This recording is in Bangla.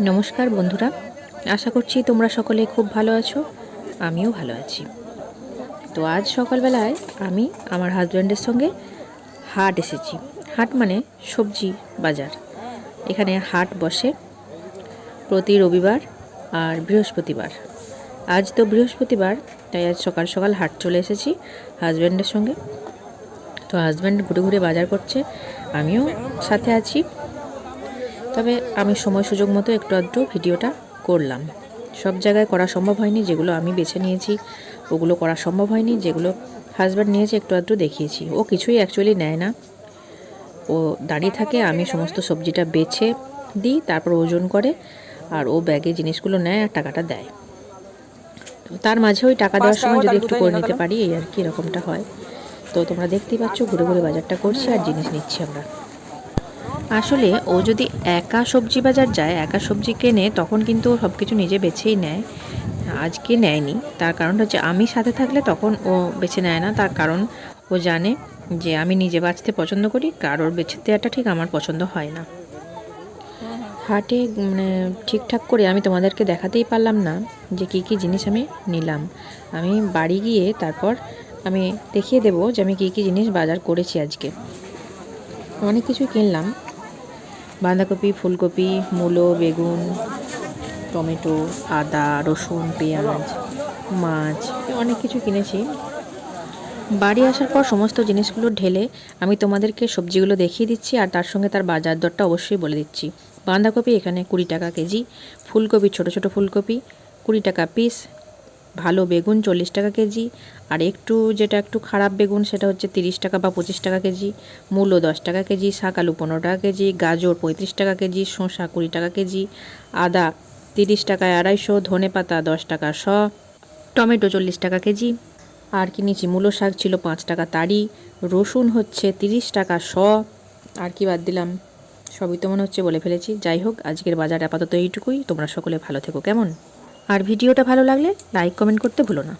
নমস্কার বন্ধুরা। আশা করছি তোমরা সকলে খুব ভালো আছো, আমিও ভালো আছি। তো আজ সকালবেলায় আমি আমার হাজব্যান্ডের সঙ্গে হাট এসেছি। হাট মানে সবজি বাজার। এখানে হাট বসে প্রতি রবিবার আর বৃহস্পতিবার। আজ তো বৃহস্পতিবার, তাই আজ সকাল সকাল হাট চলে এসেছি হাজব্যান্ডের সঙ্গে। তো হাজব্যান্ড ঘুরে ঘুরে বাজার করছে, আমিও সাথে আছি। তবে আমি সময় সুযোগ মতো একটু আধটু ভিডিওটা করলাম। সব জায়গায় করা সম্ভব হয়নি, যেগুলো আমি বেছে নিয়েছি, ওগুলো করা সম্ভব হয়নি, যেগুলো হাজব্যান্ড নিয়েছে একটু আধটু দেখিয়েছি। ও কিছুই অ্যাকচুয়ালি নেয় না। ও দাঁড়িয়ে থাকে, আমি সমস্ত সবজিটা বেছে দিই, তারপর ওজন করে, আর ও ব্যাগে জিনিসগুলো নেয় আর টাকাটা দেয়। তো তার মাঝে ওই টাকা দেওয়ার সময় যদি একটু করে নিতে পারি, এই আর কি এরকমটা হয়। তো তোমরা দেখতেই পাচ্ছ, ঘুরে ঘুরে বাজারটা করছি আর জিনিস নিচ্ছি আমরা। আসলে ও যদি একা সবজি বাজার যায়, একা সবজি কেনে, তখন কিন্তু সব কিছু নিজে বেছেই নেয়। আজকে নেয়নি। তার কারণটা হচ্ছে আমি সাথে থাকলে তখন ও বেছে নেয় না। তার কারণ ও জানে যে আমি নিজে বাঁচতে পছন্দ করি, কারোর বেছে দেওয়াটা ঠিক আমার পছন্দ হয় না। হাটে মানে ঠিকঠাক করে আমি তোমাদেরকে দেখাতেই পারলাম না যে কী কী জিনিস আমি নিলাম। আমি বাড়ি গিয়ে তারপর আমি দেখিয়ে দেবো যে আমি কী কী জিনিস বাজার করেছি আজকে। অনেক কিছু কিনলাম। বাঁধাকপি, ফুলকপি, মূলো, বেগুন, টমেটো, আদা, রসুন, পেঁয়াজ, মাছ অনেক কিছু কিনেছি। বাড়ি আসার পর সমস্ত জিনিসগুলো ঢেলে আমি তোমাদেরকে সবজিগুলো দেখিয়ে দিচ্ছি আর তার সঙ্গে তার বাজার দরটা অবশ্যই বলে দিচ্ছি। বাঁধাকপি এখানে কুড়ি টাকা কেজি, ফুলকপি, ছোট ছোট ফুলকপি, কুড়ি টাকা পিস ভালো বেগুন চল্লিশ টাকা কেজি আর একটু যেটা একটু খারাপ বেগুন সেটা হচ্ছে তিরিশ টাকা বা পঁচিশ টাকা কেজি, মূলো দশ টাকা কেজি, শাক আলু পনেরো টাকা কেজি, গাজর পঁয়ত্রিশ টাকা কেজি, শসা কুড়ি টাকা কেজি, আদা তিরিশ টাকায় আড়াইশো, ধনে পাতা দশ টাকা শ, টমেটো চল্লিশ টাকা কেজি। আর কি নিয়েছি মূলো শাক ছিল পাঁচ টাকা তাড়ি রসুন হচ্ছে তিরিশ টাকা শ। আর কি বাদ দিলাম, সবই তো মনে হচ্ছে বলে ফেলেছি। যাই হোক, আজকের বাজার আপাতত এইটুকুই। তোমরা সকলে ভালো থেকো, কেমন? আর ভিডিওটা ভালো লাগলে লাইক কমেন্ট করতে ভুলো না।